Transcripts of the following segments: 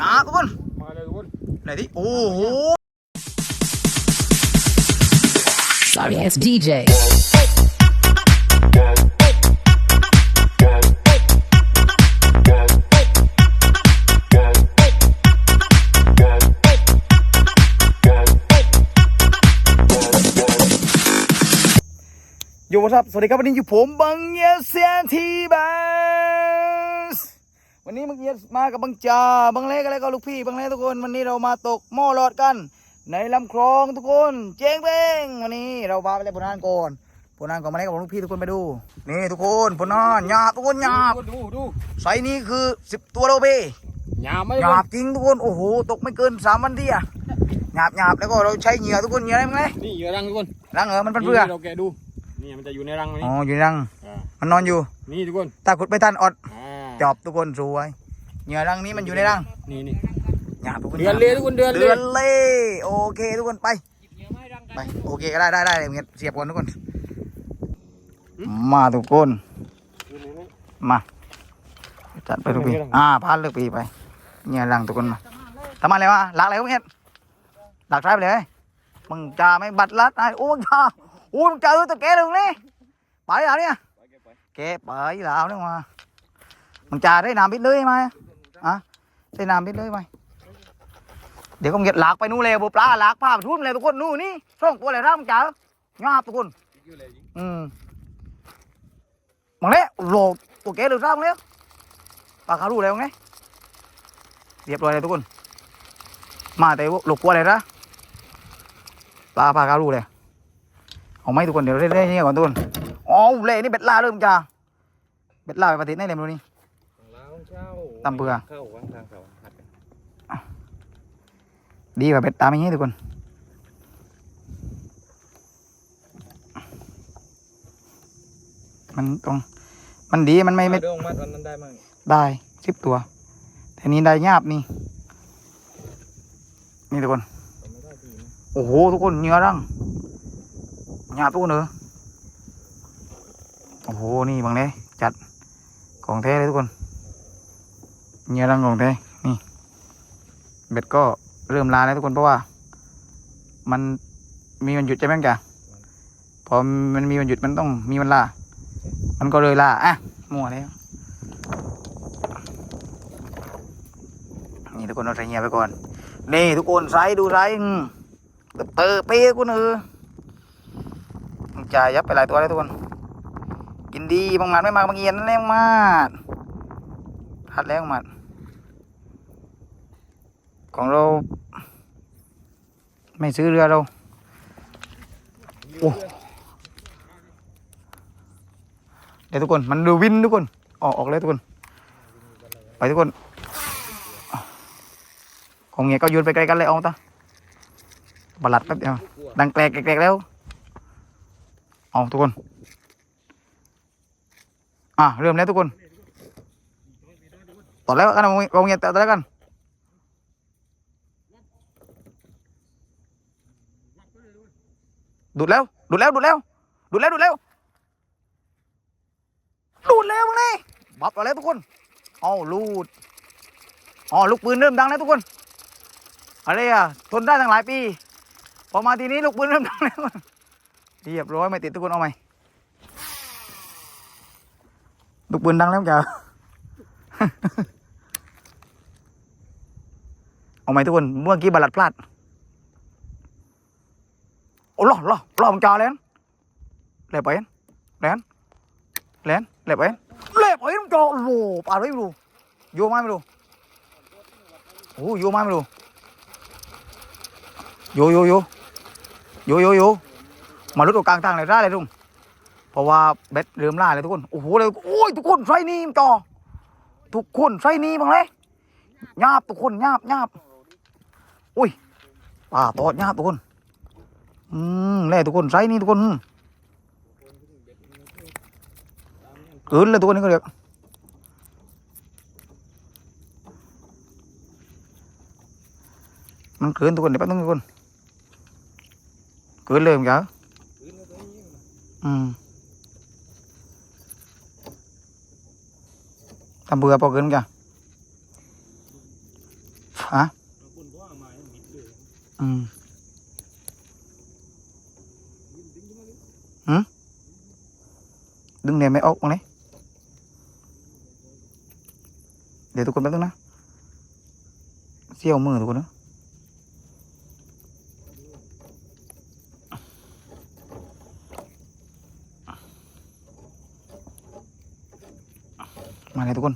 หยาบทุกคนมาเลยทุกคนไหนที่โอ้โห Sorry ass DJ. อยู่ครับ สวัสดีครับ วันนี้อยู่ผมบังเยียเซียนทีบัส วันนี้บังเยียมากับบังจ่าบังเล็กอะไรก็ลูกพี่บังเล็กทุกคนวันนี้เรามาตกหม้อหลอดกัน ในลำคลองทุกคน เจ๊งเป้งวันนี้เราพาไปเล่นผลงานก่อนผลงานก่อนมาเล่นกับลูกพี่ทุกคนไปดู นี่ทุกคนผลงานหยาบทุกคนหยาบดูดูไซส์นี้คือสิบตัวโลเบหยาบไหมหยาบจริงทุกคนโอ้โหตกไม่เกินสามวันที่อะหยาบหยาบแล้วก็เราใช้เหยื่อทุกคนเหยื่ออะไรมั้งไงนี่เหยื่อรังทุกคนรังเหรอมันเป็นเพื่อเราแกะดูนี่มันจะอยู่ในรังอ๋นี้ออยู่ในรังอ่ามันนอนอยู่นี่ทุกคนถ้าขุดไปทันอดอ่า จอบทุกคนสวยเหยื่อรังนี้มันอยู่ในรังนี่นี่หยาบทุกคนเดือนเลยทุกคนเดือนเลเดืยอนเล่โอเคทุกคนไปไปโอเคก็ได้ได้ได้เงี้ยเสียบก่อนทุกคน มาทุกคน มาจัดไปทุกปีอ่าพานเลือกปีไปเหยื่อรังทุกคนมาทำไมเลยวะหลักอะไรพวกเนี้ยหลักใช้ไปเลย มึงจ่าไม่บัตรลัดไอ้โอ้มึงจ่าโอ้มึงจ่าเออตะแกเลยตรงนี้ไปแล้วเนี่ยแกไปแล้วเนี่ยมา มึงจ่าได้น้ำบิดเลยไหมอะได้น้ำบิดเลยไหมเดี๋ยวก็เงียบหลากไปนู่นเลยบัวปลาหลากผ้าทุ่นเลยทุกคนนู่นนี่ช่องตัวอะไรร่างจ๋างาบทุกคนอืมมังเละโหลดตัวเก๋หรือร่างแล้วปลาคารูแล้วไงเรียบร้อยเลยทุกคน มาแต่หลกกลัวอะไรนะปลาปลาคารูเลยเอาไหมทุกคนเดี๋ยวเล่นๆนี่ก่อนทุกคนอ๋อเล่นี่เบ็ดล่าเริ่มจ้าเบ็ดล่าไปปฏิทินได้เลยมั้ยนี่ ตำเบื่อ เข้าข้างทางเขาหัดกันดีกว่าเบ็ดตามอย่างนี้ทุกคนมันตรง มันดีมันไม่ไม่เดี๋ยวมัดวันนั้นได้มั้งได้สิบตัว แต่นี้ได้ยาบนี่ นี่ทุกคนไม่ได้ดีนะโอ้โหทุกคนเหนื้อรังหยาบทุกคนเนอะโอ้โห นี่บางเลยจัดของแท้เลยทุกคน เหนื้อรังของแท้นี่ เบ็ดก็เริ่มลาแล้วทุกคนเพราะว่า มันมีวันหยุดใช่ไหมจ๊ะพอมันมีวันหยุดมันต้องมีวันลา มันก็เลยลาอะมั่วแล้วนี่ทุกคนเราใส่เงียไปก่อนนี่ทุกคนใส่ดูใส่เตอเป้กูเนอะมึงจ่ายยับไปหลายตัวแล้วทุกคน กินดีบางหมัดไม่มากบางเอียนนั่นแหละบางมาดหัดแล้วบางมัด ของเรา ไม่ซื้อเรือเราโอ้เดี๋ยวทุกคนมันดูวินทุกคนออกออกเลยทุกคน ไปทุกคนของเงี้ยก็โยนไปไกลกันเลยเอาตาบลัดแป๊บเดียวดังแกลกแกลกแล้วเอาทุกคน อะเริ่มแล้วทุกคนต่อแล้วกันเอาเงี้ยต่อแล้วกัน ดูดแล้ว ดูดแล้ว ดูดแล้ว ดูดแล้ว ดูดแล้ว ดูดแล้วมึงนี่บับต่อแล้วทุกคนเอาลูดอ๋อลูกปืนเริ่มดังแล้วทุกคน อะไรอะ ทนได้ตั้งหลายปี พอมาทีนี้ลูกปืนเริ่มดังแล้วเรียบร้อยไม่ติดทุกคนเอาไหมลูกปืนดังแล้วจ้ะเอาไหมทุกคน เมื่อกี้บาลัดพลาด ล่อล่อล่อมึงจ่าเลยนเล็บไปนแลนแลนเล็บไปนเล็บไปนมึงจ่าโอ้โหปาดไว้ไม่รู้โยมาไม่รู้โอ้โยมาไม่รู้โยโยโยโยโยโยมาลุดตรงกลางทางเลยร่าเลยลุงเพราะว่าเบ็ดเริ่มล่าเลยทุกคนโอ้โหเลยโอ้ยทุกคนใส่นี่มนจอทุกคนใส่นี่บ้างเลยหยาบทุกคนหยาบหยาบอุ้ยป่าตอดหยาบทุกคน อืมแล่ทุกคนใส่นี่ทุกคนเกินเลยทุกคนนี่ก็เรียกมันเกินทุกคนเดี๋ยวแป๊บนึงทุกคนเกินเลยมั้งจ๊ะอืมทำเบื่อพอเกินมั้งจ๊ะอะอืม ดึงเนี่ยไม่ออกมาเลยเดี๋ยวทุกคนแป๊บนึงนะเสี้ยวมือทุกคนนะมาเลยทุกคน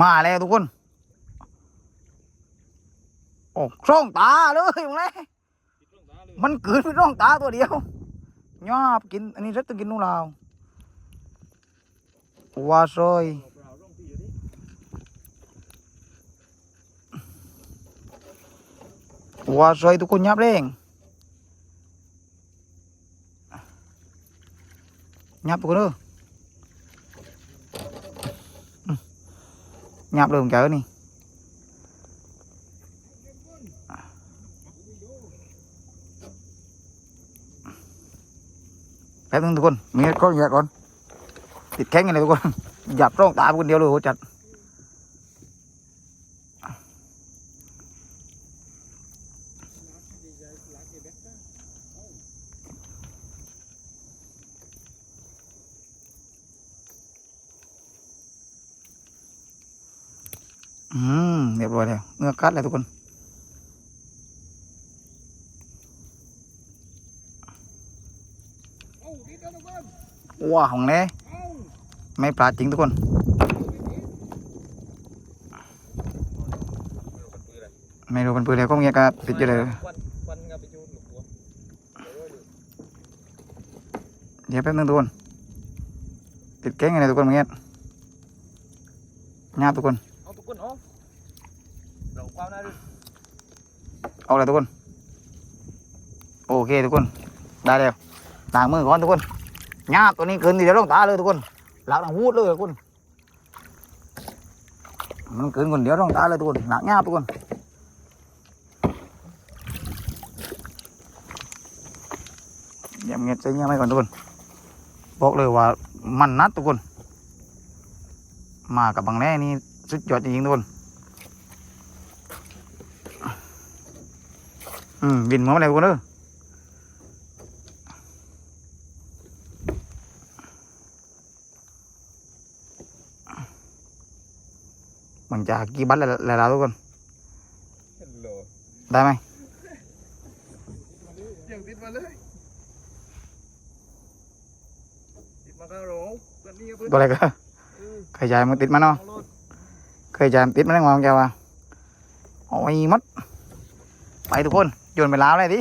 มาแล้วทุกคนโอ้ช่องตาเลยมึงเลย มันเกิดเป็นร่องตาตัวเดียวย่าบกิน อันนี้รัตกินนู่นเราวาซอยวาซอยทุกคนยับเร่งยับทุกคนเด้ออืมยับเลยผมเจอนี่ แป๊บนึงทุกคนมีกล้องแยกก่อน ติดแข้งกันเลยทุกคนหยับร่องตาคนเดียวเลยโหจัดอืมเรียบร้อยแล้วเงือกกัดเลยทุกคน ว้าของเน่ไม่ปลาดจริงทุกคนไม่รู้เป็นปืนอะไรก็เงี้ยก็ติดอยู่เลยเดี๋ยวแป๊บนึงทุกคนติดแก้งอะไรทุกคนเงี้ยงาบทุกคนเอาทุกคนเอาเราความน่าดูเอาเลยทุกคน โอเคทุกคน ได้แล้วล้างมือก่อนทุกคน งาตัวนี้เกินทีเดี๋ยวต้องตาเลยทุกคนหล้างหนังวูดเลยทุกคนมันเกินคนเดียวต้องตาเลยทุกคนหนักงาทุกคนเยี่ยมเงียบใจเงียบไว้ก่อนทุกคนบอกเลยว่ามันนัดทุกคน มากับบางแน่นี่สุดยอดจริงๆทุกคนอืมบินมาเมื่อไหร่ทุกคนเออ มันจะกี่บัตรแล้วแล้วทุกคนโหลได้ไหมยังติดมาเลยติดมาก็โหลกันนี่เพื่อนตัวอะไรก็เคยใจายมันติดมาเนาะเอารถเคยใจายมันติดมาได้งองแกว่าโอ้ยมัดไปทุกคนโยนไปล้าวเลยดิ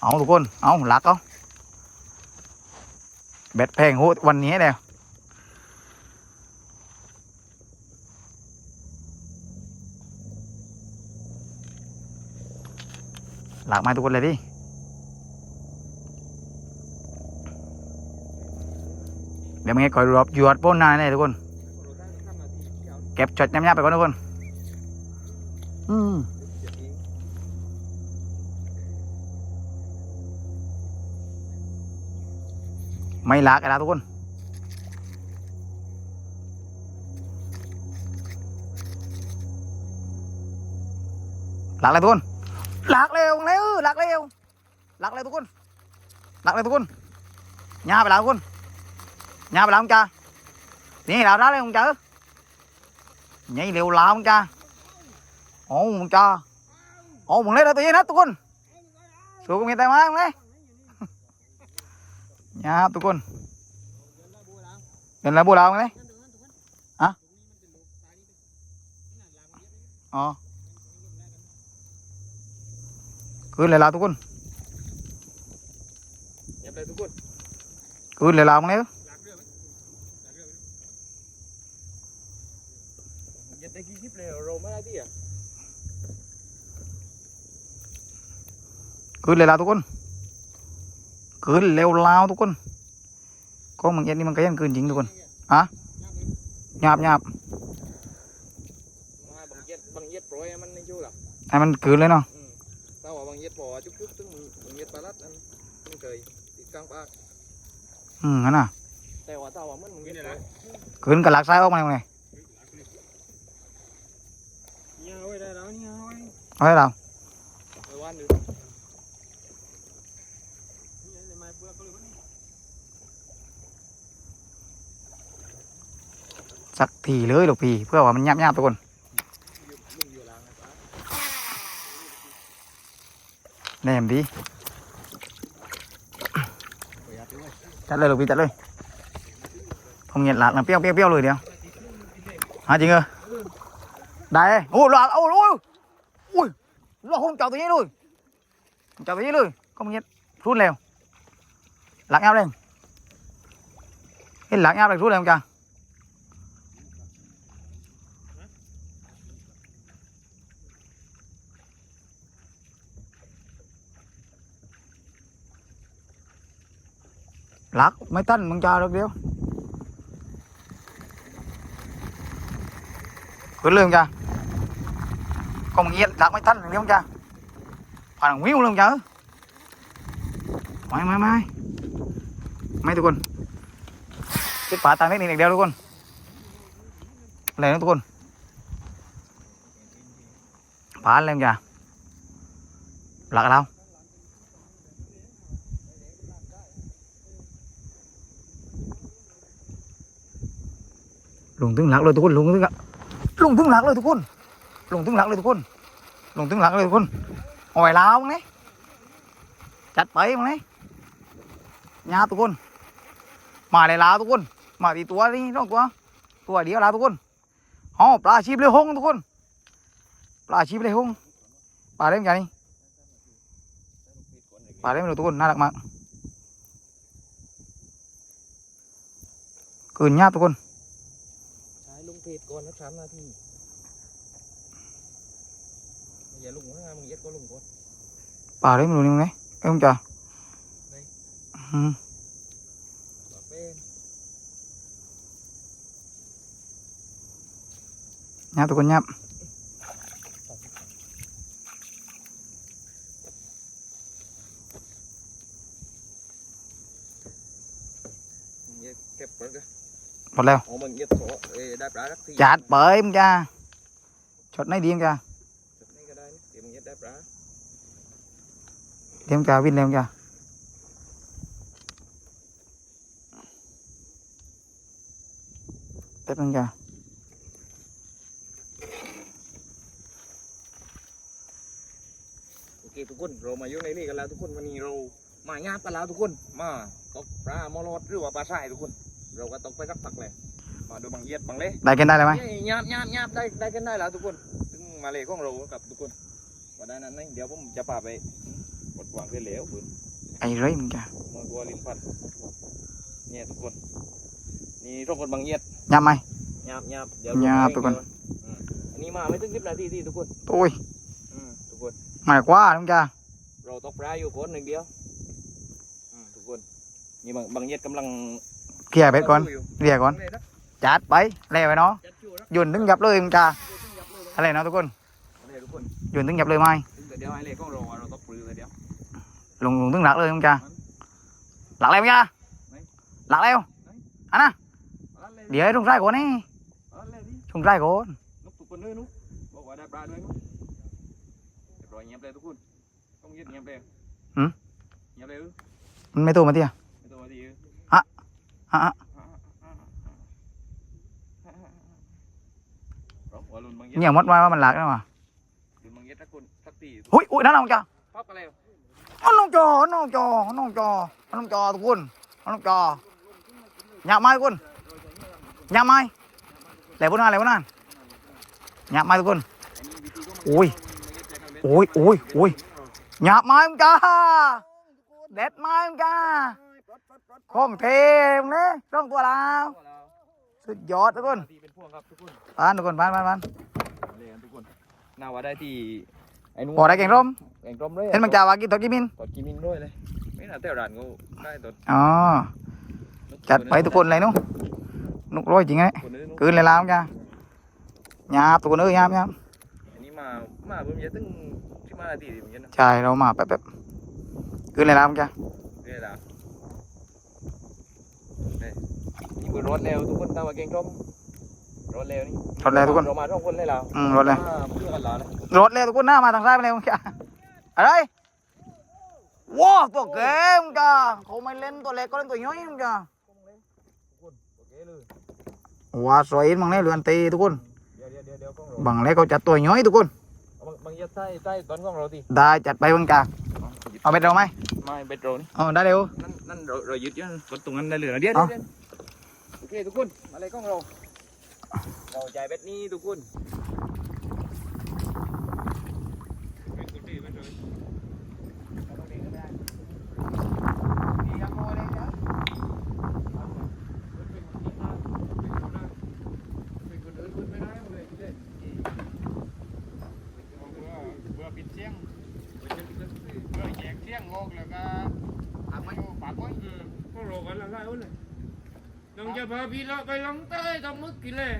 เอาทุกคนเอาหลักเอาเบ็ดแพงโหดวันนี้แล้ว หลักมาทุกคนเลยดิเดี๋ยวมึงให้คอยรอบหยวดป้นนานเลยทุกคนเก็บช็อตย้ำๆไปก่อนทุกคนอืมไม่ลากกันนะทุกคนลากเลยทุกคน ลากเร็วเร็ว ลากเร็วลากเลยทุกคนลากเลยทุกคนย่าไปแล้วทุกคนย่าไปแล้วมึงจ้านี่ลากได้เลยมึงจ้า nhảy liều lao มึงจ้าโอ้มึงจ้าโอ้มึงเล่นตัวเองนะทุกคนสู้กับเมียแต่มามึงเลย nha tụi con đừng là bùa lao đấy hả ờ cứ lại lao tụi con เงียบเลยทุกคน cứ lại lao đấy เย็ดได้กี่คลิปเลยเราไม่ได้ที่อะ cứ lại lao tụi con cứ leo lao tụi con có mừng yên đi mừng cái ăn cứ chính tụi con hả nhạp nhạp มาบางเย็ดบางเย็ดโปรยมันไม่อยู่หรอก ai mình cứ lên nào ถ้า ว่าบางเย็ดปอจุ๊บๆซึ่งบางเย็ดปลาลัดอันมันเคยติดกลางปาก ừ hả nào แต่ว่าเต้าว่ามันมึงเย็ดปล่อย ขึ้นกับหลักซ้ายออกมาไง เนี่ยเอาไว้ได้แล้วเนี่ยเอาไว้ เอาให้เรา ไปวันหนึ่ง เนี่ยในไม้เปลือกก็เลยว่านี่ สักทีเลยลูกพี่เพื่อว่ามันยับยับทุกคน แนมดีประหยัดด้วยจัดเลยลูกพี่จัดเลยผมเงียบหลักนะเปรี้ยวเปรี้ยวเปรี้ยวเลยเดียวหาจริงเหรอได้โอ้หลักโอ้โอ้ยอุ้ยหลักคงเจ้าตัวนี้เลยเจ้าตัวนี้เลยก็มึงเงียบรุนแล้วหลักยับเลยเห็นหลักยับเลยรุนแล้วจังห ลักไม่ตั้นมึงจะเลิกเดียวขึ้นเลยมึงจ้ะก็มึงเงียบลักไม่ตั้นเดียวมึงจ้ะผ่านวิวเลยมึงจ้ะไม่ไม่ไม่ไม่ทุกคนคิดป่าตามเทคนิคอย่างเดียวทุกคนอะไรนะทุกคนผ่านเลยมึงจ้ะหลักเรา ลงถึงหลักเลยทุกคนลงถึงหลักลงถึงหลักเลยทุกคนลงถึงหลักเลยทุกคนลงถึงหลักเลยทุกคนเอาไว้ลาวมั้งเนี่ยจัดไปมั้งเนี่ยาทุกคน มาเลยลาวทุกคน มาตีตัวนี่น้องตัวตัวเดียวลาวทุกคนอ๋อปลาชีพเลยหงทุกคน ปลาชีพเลยหงปลาเล่นไงนี่ปลาเล่นไม่รู้ทุกคนน่ารักมากเกินยาทุกคน ใช้ลุงเพจก่อนนะสามนาทีอย่าลุงนะมึงเย็ดก็ลุงก่อนป่า đấy mà luôn không đấy em không chờ Đây. ừ. บอกเน nhá tụi con nhá มึงเย็ดเก็บปลาก็ một leo โอ้มึงเย็ดโถเอ้ยได้ปลาสักที chặt bởi em cha chốt này đi em cha จุดนี้ก็ได้นะเดี๋ยวมึงเย็ดได้ปลา đi em cha vin em cha tép em cha โอเคทุกคนเรามาอยู่ในนี่กันแล้วทุกคนวันนี้เรามางาบกันแล้วทุกคนมาตกปลามอลอดหรือว่าปลาทรายทุกคน เราก็ตกไปสักพักเลยมาดูบางเย็ดบางเล่ đây cái này là mày หยาบหยาบหยาบได้ได้กันได้แล้วทุกคนซึ่งมาเลยของเรากับทุกคนวันนั้นนั่นเดี๋ยวผมจะพาไปกดวางเพื่อเหลวปืน ai rấy em cha มือบัวลินพันเนี่ยทุกคนนี่ทุกคนบางเย็ด nhá mày หยาบหยาบเดี๋ยวหยาบทุกคนอืมอันนี้มาไม่ถึงสิบนาทีที่ทุกคน tôi อืมทุกคน mày quá em cha เราตกปลาอยู่คนหนึ่งเดียวอืมทุกคนนี่บางบางเย็ดกำลัง kia biết con อยู่ rìa con เลยนะ chặt bởi leo vậy nó จัดคิวนะ dùn đứng nhập เลย em cha ซึ่งยับเลย hay là nó tụi con เลยทุกคน dùn đứng nhập lời mai ซึ่งเดี๋ยวไอ้เลยของเราอะเราตกปลือเลยเดี๋ยว lùng lùng đứng lạc lời em cha lạc leo cha Đấy. lạc leo Đấy. anh à เอาละเลยเดี๋ยวให้ตรงไส้ก่อนนี่เอาละเลยดิตรงไส้ก่อนนกทุกคนเลยนุกบอกว่าได้ปลาด้วยนุกเรียบร้อยเงียบเลยทุกคนต้องเงียบเงียบเลยเงียบเลยเออมันไม่ตัวมาเตี้ยไม่ต้องมาดีเอออะ อะร้องหัวลุนบางเย็ดเนี่ยมดมาว่ามันหลักนะมาลุนบางเย็ดสักสักตีหุ้ยอุ้ยนั่นน้องจ้าพับกันเลยอ๋อน้องจอน้องจอน้องจอน้องจอทุกคนน้องจอหยาบไม้ทุกคนหยาบไม้ไหลบนนั้นไหลบนนั้นหยาบไม้ทุกคนโอ้ยโอ้ยโอ้ยโอ้ยหยาบไม้มึงจ้าเด็ดไม้มึงจ้า ของเทมงเนี่ยต้องตัวเราสุดยอดทุกคนตีเป็นพวงครับทุกคนผ่านทุกคนผ่านผ่านผ่านเลยกันทุกคนน่าว่าได้ที่ไอ้นุ่พอได้เก่งร่มแข่งร่มเลยเห็นมึงจ้าวากินตัวกินมินกดกินมินด้วยเลยไม่น่าเท่าร้านกูได้ตัวอ๋อจัดไปทุกคนเลยนุ๊กนุกร้อยจริงไงคนนึงคืนเลยลาวจ้าหยาบทุกคนเอ้ยหยาบหยาบอันนี้มามาเพิ่มเยอะตั้งสิบห้านาทีเหมือนกันนะใช่เรามาแป๊บแป๊บคืนเลยลาวจ้าเรื่อยละนี่ คือรถเร็วทุกคนตามมาเก่งชมรถเร็วนี่รถแล้วทุกคนเรามาทุกคนเลยเราอืมรถแล้วอ่าเพื่อนกันเหรอนะรถแล้วทุกคนหน้ามาทางซ้ายไปเลยมึงแกอะไรว้าวตัวเกมจ้าเขาไม่เล่นตัวเล็กก็เล่นตัวน้อยมึงจ้าโอเคเลยว้าสวยมังเนี่ยเรือนตีทุกคนเดี๋ยวเดี๋ยวเดี๋ยวเดี๋ยวกล้องเราบังเล็กเขาจัดตัวน้อยทุกคนเอาบางบางยัดใต้ใต้ตอนกล้องเราดิได้จัดไปมึงจ้าเอาไปเราไหมไม่เบดโรนี่เอาได้เร็วนั่นนั่นเราเรายึดยังกดตรงนั้นได้เลยนะเดี๋ยวเอาเดี๋ยวเดี๋ยว โอเคทุกคน มาเลยกล้องเราเราจ่ายเบ็ดนี้ทุกคน เบื่อปิดเสียงเบื่อแยกเสียงงอกแล้วก็ทำมาอยู่ปากไว้ก็รอกันละลายวันเลยลองจะ พาพี่เราไปลองใต้ทำมึกกินเลย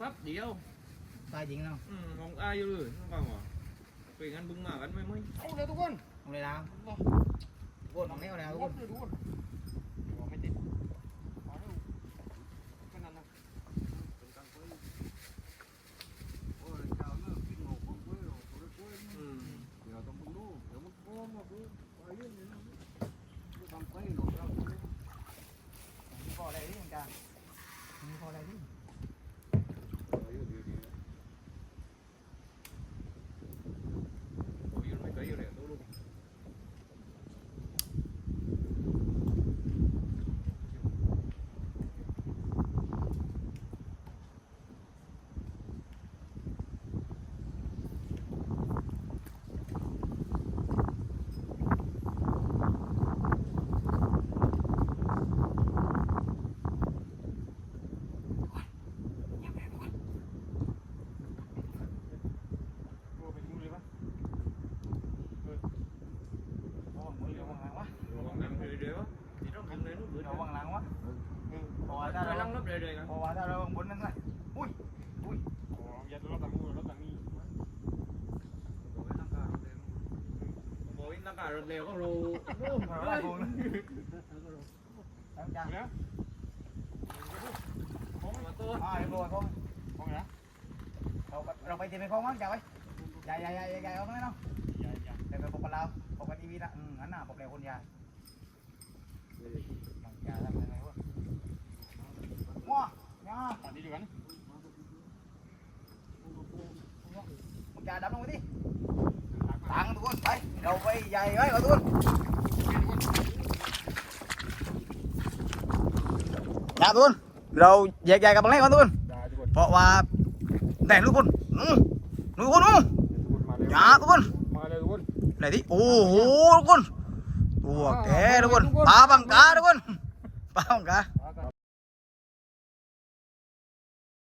ปั๊บเดียว ตายจริงเนาะอืมลองอายอยู่เลยน้องฟังวะไปงั้นบึงมากันไหมมั้ยเอาเลยทุกคนเอาเลยนะทุกคนเอาเลยทุกรคนถเลยทุกคนไม่ติดมาเร็วก็นั่นนะอืม พออะไรนี่มึงจ้าพออะไรนี่ โอ้ยไม่เคยอยู่เลยตู้ลูก โอ้ไปดูเลยปะ โอ้มึงเดี๋ยววางหลังวะ ระวังหลังเรื่อยๆวะที่ต้องทำเลยนู่นเบื่อ เดี๋ยววางหลังวะเพราะว่า ถ้า ถ้า เราเราลังรถเรื่อยๆกันเพราะว่าถ้าเราวางบนนั่นไงอุ้ยอ๋ออย่ารถตะมูรถตะมีโอ้ยนักการรถเร็วก็รู้เราได้กูนะแล้วจ้าแล้วของมาตัวอ่าเรียบร้อยพ่อของนะเราเราไปตีไปพ่อมั้งจ้าไปใหญ่ใหญ่ใหญ่ใหญ่เอาไหมเนาะอย่าอย่าเดี๋ยวไปพบกับเราพบกับทีวีละอืมงั้นน่ะพบแล้วคนยาอย่าทำอะไรวะว้า เนี่ยตอนนี้อยู่กันมึงอย่าดับลงไปดิตังทุกคนไปเราไปใหญ่ไว้ก่อนทุกคนอย่าทุกคนเราแ